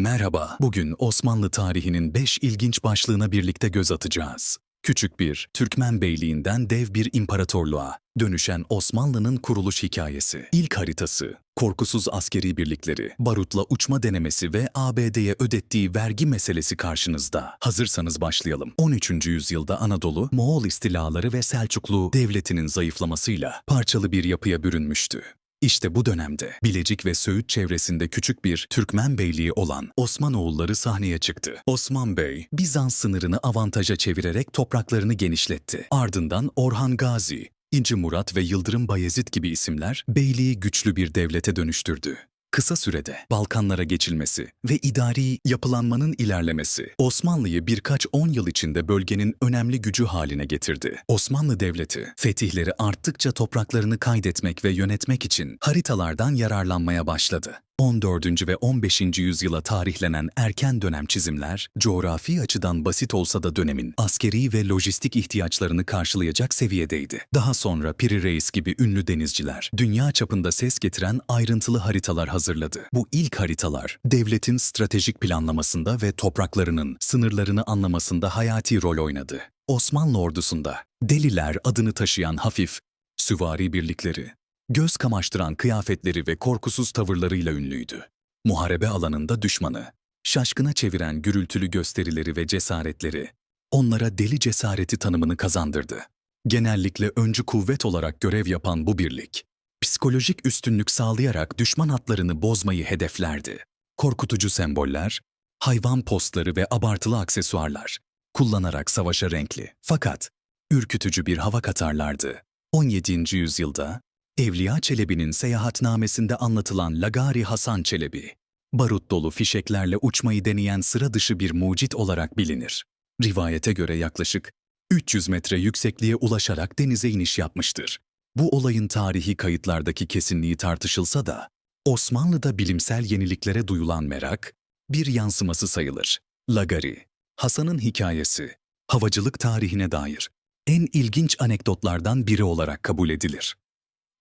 Merhaba, bugün Osmanlı tarihinin 5 ilginç başlığına birlikte göz atacağız. Küçük bir Türkmen beyliğinden dev bir imparatorluğa dönüşen Osmanlı'nın kuruluş hikayesi. İlk haritası, korkusuz askeri birlikleri, barutla uçma denemesi ve ABD'ye ödettiği vergi meselesi karşınızda. Hazırsanız başlayalım. 13. yüzyılda Anadolu, Moğol istilaları ve Selçuklu devletinin zayıflamasıyla parçalı bir yapıya bürünmüştü. İşte bu dönemde Bilecik ve Söğüt çevresinde küçük bir Türkmen beyliği olan Osmanoğulları sahneye çıktı. Osman Bey, Bizans sınırını avantaja çevirerek topraklarını genişletti. Ardından Orhan Gazi, İnci Murat ve Yıldırım Bayezid gibi isimler beyliği güçlü bir devlete dönüştürdü. Kısa sürede Balkanlara geçilmesi ve idari yapılanmanın ilerlemesi Osmanlı'yı birkaç on yıl içinde bölgenin önemli gücü haline getirdi. Osmanlı Devleti fetihleri arttıkça topraklarını kaydetmek ve yönetmek için haritalardan yararlanmaya başladı. 14. ve 15. yüzyıla tarihlenen erken dönem çizimler, coğrafi açıdan basit olsa da dönemin askeri ve lojistik ihtiyaçlarını karşılayacak seviyedeydi. Daha sonra Piri Reis gibi ünlü denizciler, dünya çapında ses getiren ayrıntılı haritalar hazırladı. Bu ilk haritalar, devletin stratejik planlamasında ve topraklarının sınırlarını anlamasında hayati rol oynadı. Osmanlı ordusunda deliler adını taşıyan hafif, süvari birlikleri, göz kamaştıran kıyafetleri ve korkusuz tavırlarıyla ünlüydü. Muharebe alanında düşmanı, şaşkına çeviren gürültülü gösterileri ve cesaretleri, onlara deli cesareti tanımını kazandırdı. Genellikle öncü kuvvet olarak görev yapan bu birlik, psikolojik üstünlük sağlayarak düşman hatlarını bozmayı hedeflerdi. Korkutucu semboller, hayvan postları ve abartılı aksesuarlar kullanarak savaşa renkli fakat ürkütücü bir hava katarlardı. 17. yüzyılda Evliya Çelebi'nin seyahatnamesinde anlatılan Lagari Hasan Çelebi, barut dolu fişeklerle uçmayı deneyen sıra dışı bir mucit olarak bilinir. Rivayete göre yaklaşık 300 metre yüksekliğe ulaşarak denize iniş yapmıştır. Bu olayın tarihi kayıtlardaki kesinliği tartışılsa da, Osmanlı'da bilimsel yeniliklere duyulan merak, bir yansıması sayılır. Lagari, Hasan'ın hikayesi, havacılık tarihine dair en ilginç anekdotlardan biri olarak kabul edilir.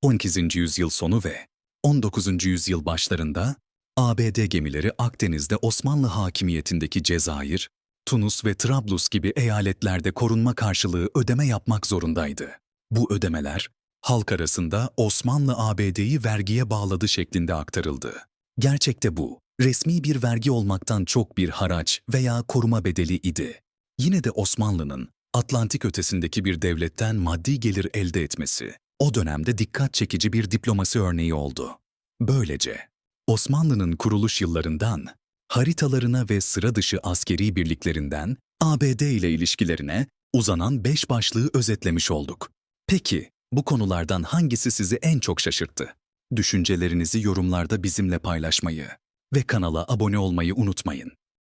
12. yüzyıl sonu ve 19. yüzyıl başlarında ABD gemileri Akdeniz'de Osmanlı hakimiyetindeki Cezayir, Tunus ve Trablus gibi eyaletlerde korunma karşılığı ödeme yapmak zorundaydı. Bu ödemeler halk arasında Osmanlı ABD'yi vergiye bağladı şeklinde aktarıldı. Gerçekte bu, resmi bir vergi olmaktan çok bir haraç veya koruma bedeli idi. Yine de Osmanlı'nın Atlantik ötesindeki bir devletten maddi gelir elde etmesi, o dönemde dikkat çekici bir diplomasi örneği oldu. Böylece Osmanlı'nın kuruluş yıllarından haritalarına ve sıra dışı askeri birliklerinden ABD ile ilişkilerine uzanan beş başlığı özetlemiş olduk. Peki bu konulardan hangisi sizi en çok şaşırttı? Düşüncelerinizi yorumlarda bizimle paylaşmayı ve kanala abone olmayı unutmayın.